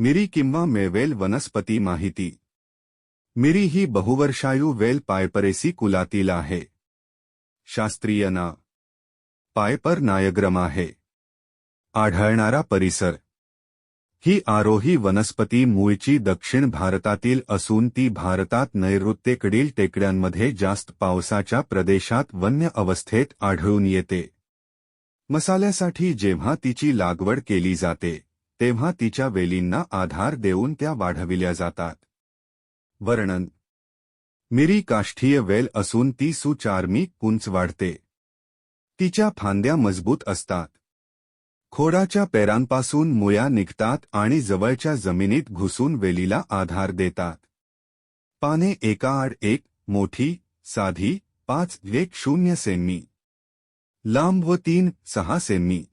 मिरी किंवा मेवेल वनस्पती माहिती. मिरी ही बहुवर्षायू वेल पायपरेसी कुलातील आहे. शास्त्रीय नाव पायपर नायग्रम आहे. आढळणारा परिसर. ही आरोही वनस्पती मूळची दक्षिण भारतातील असून ती भारतात नैऋत्येकडील टेकड्यांमध्ये जास्त पावसाच्या प्रदेशात वन्य अवस्थेत आढळून येते. मसाल्यासाठी जेव्हा तिची लागवड केली जाते तेव्हा तिच्या वेलींना आधार देऊन त्या वाढविल्या जातात. वर्णन. मिरी काष्ठीय वेल असून ती सुचार्मी कुंच वाढते. तिच्या फांद्या मजबूत असतात. खोडाच्या पेरांपासून मुया निघतात आणि जवळच्या जमिनीत घुसून वेलीला आधार देतात. पाने एकाआड एक मोठी साधी पाच एक शून्य सेमी. लांब व तीन सहा सेमी.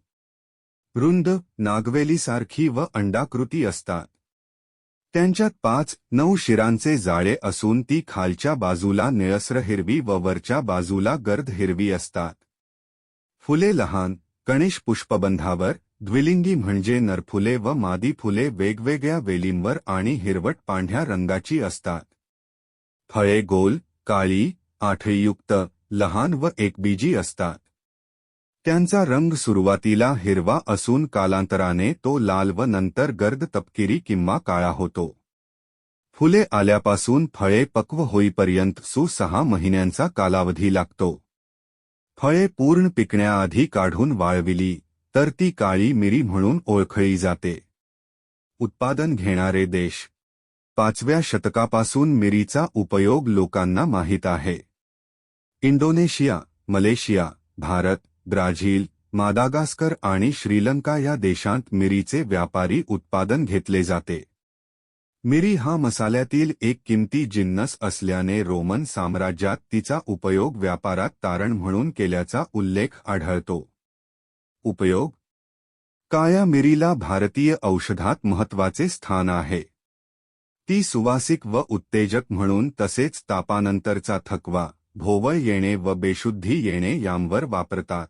रुंद नागवेलीसारखी व अंडाकृती असतात. त्यांच्यात पाच नऊ शिरांचे जाळे असून ती खालच्या बाजूला निळसर हिरवी व वरच्या बाजूला गर्द हिरवी असतात. फुले लहान गणेश पुष्पबंधावर द्विलिंगी म्हणजे नरफुले व मादी फुले वेगवेगळ्या वेलींवर आणि हिरवट पांढऱ्या रंगाची असतात. फळे गोल काळी आठळीयुक्त लहान व एकबीजी असतात. त्यांचा रंग सुरुवातीला हिरवा असून कालांतराने तो लाल व नंतर गर्द तपकिरी किंवा काळा होतो. फुले आल्यापासून फळे पक्व होईपर्यंत सु सहा महिन्यांचा कालावधी लागतो. फळे पूर्ण पिकण्याआधी काढून वाळविली तर ती काळी मिरी म्हणून ओळखली जाते. उत्पादन घेणारे देश. पाचव्या शतकापासून मिरीचा उपयोग लोकांना माहीत आहे. Indonesia Malaysia Bharat Brazil Madagascar आणि श्रीलंका या देशांत मिरीचे व्यापारी उत्पादन घेतले जाते. मिरी हा मसाल्यातील एक किमती जिन्नस असल्याने रोमन साम्राज्यात तिचा उपयोग व्यापारात तारण म्हणून केल्याचा उल्लेख आढळतो. उपयोग? काया मिरीला भारतीय औषधात महत्त्वाचे स्थान आहे. ती सुवासिक व उत्तेजक म्हणून तसेच तापानंतरचा थकवा भोवळ येणे व बेशुद्धी येणे यांवर वापरतात.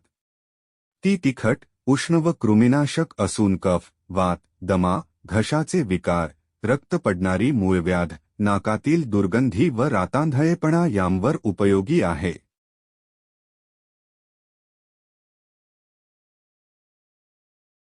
ती तिखट उष्ण व कृमिनाशक असून कफ वात दमा घशाचे विकार रक्त पडणारी मूळव्याध नाकातील दुर्गंधी व रातांधळेपणा यांवर उपयोगी आहे.